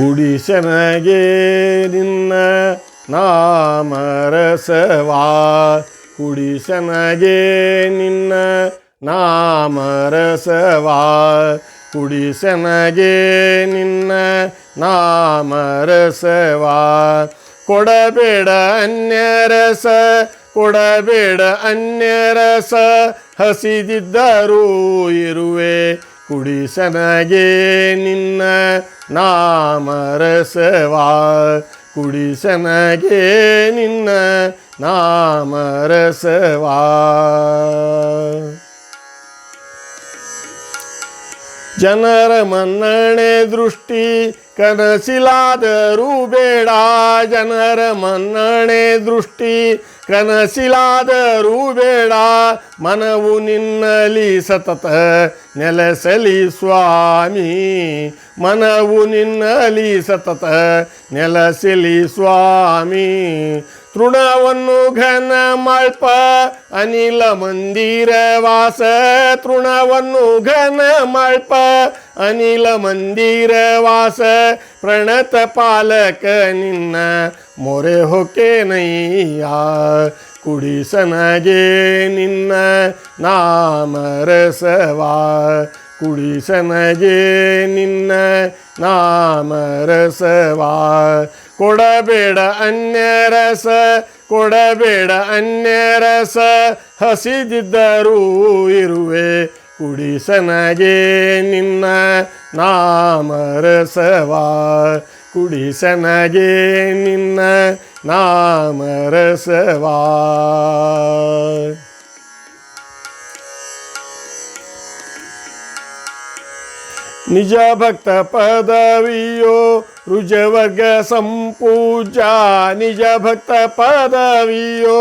ಕುಡಿಸನಗೆ ನಿನ್ನ ನಾಮರಸವಾ. ಕುಡಿಸನಗೆ ನಿನ್ನ ನಾಮರಸವಾ. ಕುಡಿಸನಗೆ ನಿನ್ನ ನಾಮರಸವಾ. ಕೊಡಬೇಡ ಅನ್ಯರಸ ಕೊಡಬೇಡ ಅನ್ಯರಸ. ಹಸಿದಿದ್ದರೂ ಇರುವೆ. ಕುಡಿಸನಗೆ ನಿನ್ನ ನಾಮರಸವಾ ಕುಡಿಸನಗೆ ನಿನ್ನ ನಾಮರಸವಾ ಜನರ ಮನ್ನಣೆ ದೃಷ್ಟಿ ಕನಸಿಲಾದರೂ ಬೇಡ. ಜನರ ಮನ್ನಣೆ ದೃಷ್ಟಿ ಕನಸಿಲಾದರೂ ಬೇಡ. ಮನವು ನಿನ್ನಲಿ ಸತತ ನೆಲೆಸಲಿ ಸ್ವಾಮಿ. ಮನವು ನಿನ್ನಲಿ ಸತತ ನೆಲೆಸಲಿ ಸ್ವಾಮಿ. ತೃಣವನ್ನು ಘನ ಮಲ್ಪ ಅನಿಲ ಮಂದಿರ ವಾಸ ತೃಣವನ್ನು ಘನ ಮಲ್ಪ ಅನಿಲ ಮಂದಿರ ವಾಸ ಪ್ರಣತ ಪಾಲಕ ನಿನ್ನ ಮೊರೆ ಹೊಕ್ಕೇನಯ್ಯ ಕುಡಿಸನಗೆ ನಿನ್ನ ನಾಮರಸವಾ ಕುಡಿಸನಗೆ ನಿನ್ನ ನಾಮರಸವಾ ಕೊಡಬೇಡ ಅನ್ಯರಸ ಕೊಡಬೇಡ ಅನ್ಯರಸ ಹಸಿದಿದ್ದರೂ ಇರುವೆ ಕುಡಿಸನಗೆ ನಿನ್ನ ನಾಮರಸವಾ ಕುಡಿಸನಗೆ ನಿನ್ನ ನಾಮರಸವಾ ನಿಜ ಭಕ್ತ ಪದವಿಯೋ ರುಜವರ್ಗ ಸಂಪೂಜ ನಿಜ ಭಕ್ತ ಪದವಿಯೋ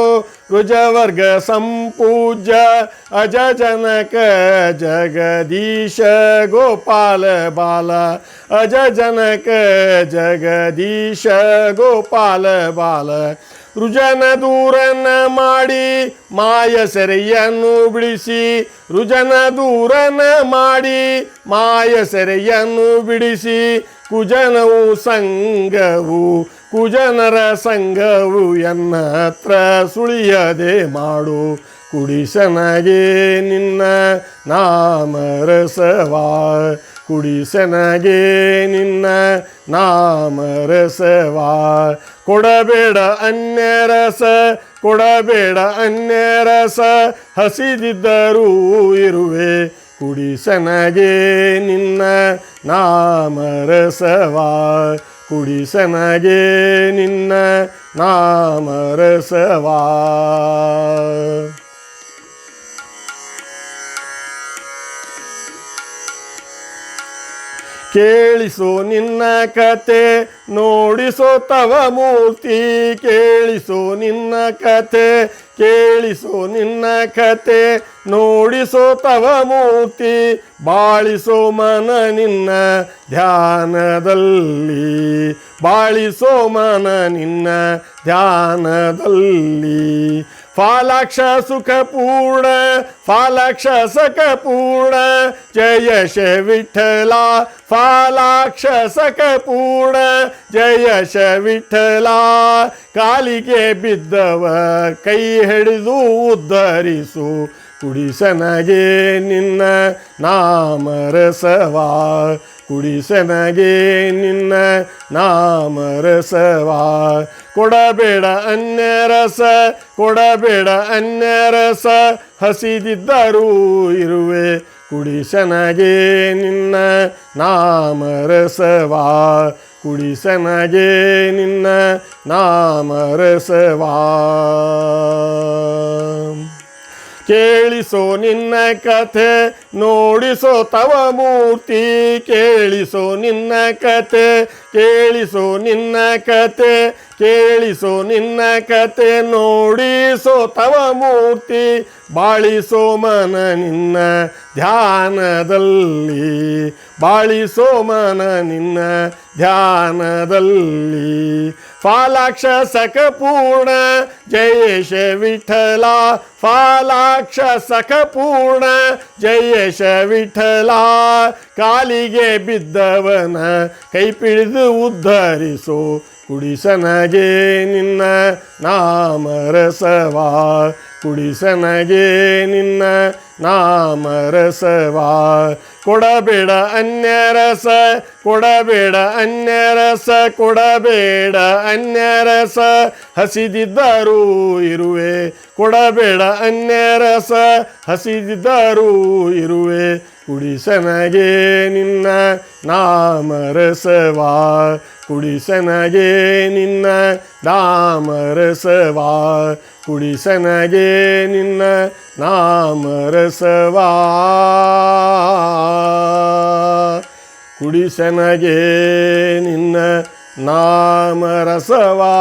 ರುಜವರ್ಗ ಸಂಪೂಜ ಅಜ ಜನಕ ಜಗದೀಶ ಗೋಪಾಲ ಬಾಲ ಅಜ ಜನಕ ಜಗದೀಶ ಗೋಪಾಲ ಬಾಲ ರುಜನ ದೂರನ ಮಾಡಿ ಮಾಯ ಸೆರೆಯನ್ನು ಬಿಡಿಸಿ ರುಜನ ದೂರನ ಮಾಡಿ ಮಾಯ ಸೆರೆಯನ್ನು ಬಿಡಿಸಿ ಕುಜನವು ಸಂಘವು, ಕುಜನರ ಸಂಘವು ಎನ್ನ ಹತ್ರ ಸುಳಿಯದೆ ಮಾಡು. ಕುಡಿಸನಗೆ ನಿನ್ನ ನಾಮರಸವಾ. ಕುಡಿಸನಗೆ ನಿನ್ನ ನಾಮರಸವಾ. ಕೊಡಬೇಡ ಅನ್ಯರಸ ಕೊಡಬೇಡ ಅನ್ಯರಸ. ಹಸಿದಿದ್ದರೂ ಇರುವೆ. ಕುಡಿಸನಗೆ ನಿನ್ನ ನಾಮರಸವ. ಕುಡಿಸನಗೆ ನಿನ್ನ ನಾಮರಸವ. ಕೇಳಿಸೋ ನಿನ್ನ ಕತೆ, ನೋಡಿಸೋ ತವ ಮೂರ್ತಿ. ಕೇಳಿಸೋ ನಿನ್ನ ಕತೆ ಕೇಳಿಸೋ ನಿನ್ನ ಕತೆ, ನೋಡಿಸೋ ತವ ಮೂರ್ತಿ, ಬಾಳಿಸೋ ಮನ ನಿನ್ನ ಧ್ಯಾನದಲ್ಲಿ. ಬಾಳಿಸೋ ಮನ ನಿನ್ನ ಧ್ಯಾನದಲ್ಲಿ. ಫಾಲಾಕ್ಷ ಸುಖಪೂರ್ಣ ಫಾಲಾಕ್ಷ ಸಖಪೂರ್ಣ ಜಯ ಶ ವಿಠಲ, ಫಾಲಾಕ್ಷ ಸಖಪೂರ್ಣ ಜಯ ಶ ವಿಠಲ. ಕಾಲಿಗೆ ಬಿದ್ದವ ಕೈ ಹಿಡಿದು ಉದ್ಧರಿಸು. ಕುಡಿಸನಗೆ ನಿನ್ನ ನಾಮರಸವಾ. ಕುಡಿಸನಗೆ ನಿನ್ನ ನಾಮರಸವಾ. ಕೊಡಬೇಡ ಅನ್ಯರಸ ಕೊಡಬೇಡ ಅನ್ಯರಸ. ಹಸಿದಿದ್ದರೂ ಇರುವೆ. ಕುಡಿಸನಗೆ ನಿನ್ನ ನಾಮರಸವಾ. ಕುಡಿಸನಗೆ ನಿನ್ನ ನಾಮರಸವಾ. ಕೇಳಿಸೋ ನಿನ್ನ ಕಥೆ, ನೋಡಿಸೋ ತವ ಮೂರ್ತಿ. ಕೇಳಿಸೋ ನಿನ್ನ ಕಥೆ, ಕೇಳಿಸೋ ನಿನ್ನ ಕತೆ ಕೇಳಿಸೋ ನಿನ್ನ ಕತೆ ನೋಡಿಸೋ ತವ ಮೂರ್ತಿ. ಬಾಳಿಸೋ ಸೋಮನ ನಿನ್ನ ಧ್ಯಾನದಲ್ಲಿ ಬಾಳಿಸೋ ಸೋಮನ ನಿನ್ನ ಧ್ಯಾನದಲ್ಲಿ. ಫಾಲಾಕ್ಷ ಸಖಪೂರ್ಣ ಜಯೇಶ ವಿಠಲ. ಫಾಲಾಕ್ಷ ಸಖಪೂರ್ಣ ಜಯೇಶ ವಿಠಲ. ಕಾಲಿಗೆ ಬಿದ್ದವನ ಕೈ ಪಿಡಿದು ಉದ್ಧರಿಸೋ. ಕುಡಿಸನಗೆ ನಿನ್ನ ನಾಮರಸವಾ. ಕುಡಿಸನಗೆ ನಿನ್ನ ನಾಮರಸವಾ. ಕೊಡಬೇಡ ಅನ್ಯರಸ ಕೊಡಬೇಡ ಅನ್ಯರಸ ಕೊಡಬೇಡ ಅನ್ಯರಸ. ಹಸಿದಿದ್ದರೂ ಇರುವೆ, ಕೊಡಬೇಡ ಅನ್ಯರಸ. ಹಸಿದಿದ್ದರೂ ಇರುವೆ, ಕುಡಿಸನಗೆ ನಿನ್ನ ನಾಮರಸವಾ. ಕುಡಿಸನಗೆ ನಿನ್ನ ನಾಮರಸವಾ. ಕುಡಿಸನಗೆ ನಿನ್ನ ನಾಮರಸವಾ. ಕುಡಿಸನಗೆ ನಿನ್ನ ನಾಮರಸವಾ.